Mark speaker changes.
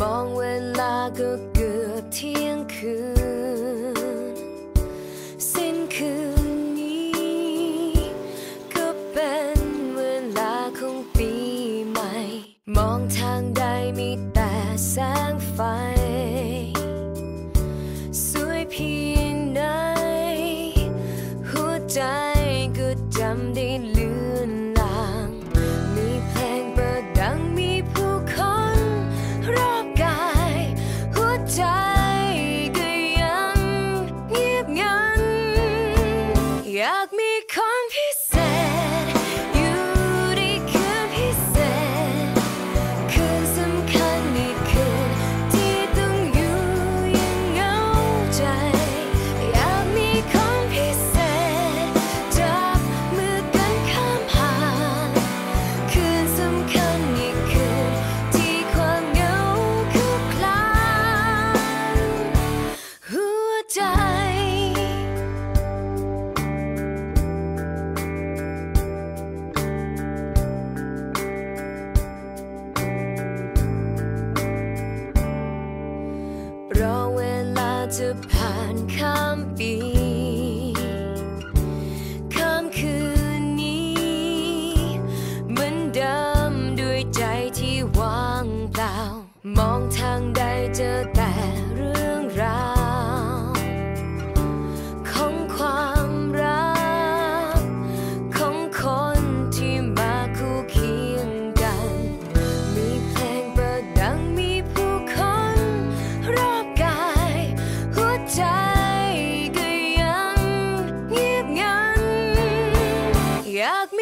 Speaker 1: มองเวลาก็เกือบเที่ยงคืน สิ้นคืนนี้ ก็เป็นเวลาของปีใหม่ มองทางใดมีแต่แสงไฟ สวยเพียงไหนหัวใจ як มองทางใดเจอแต่เรื่องราวของความรัก ของคนที่มาคู่เคียงกัน มีเพลงเปิดดังมีผู้คนรอบกาย หัวใจก็ยังเงียบงันอยากมี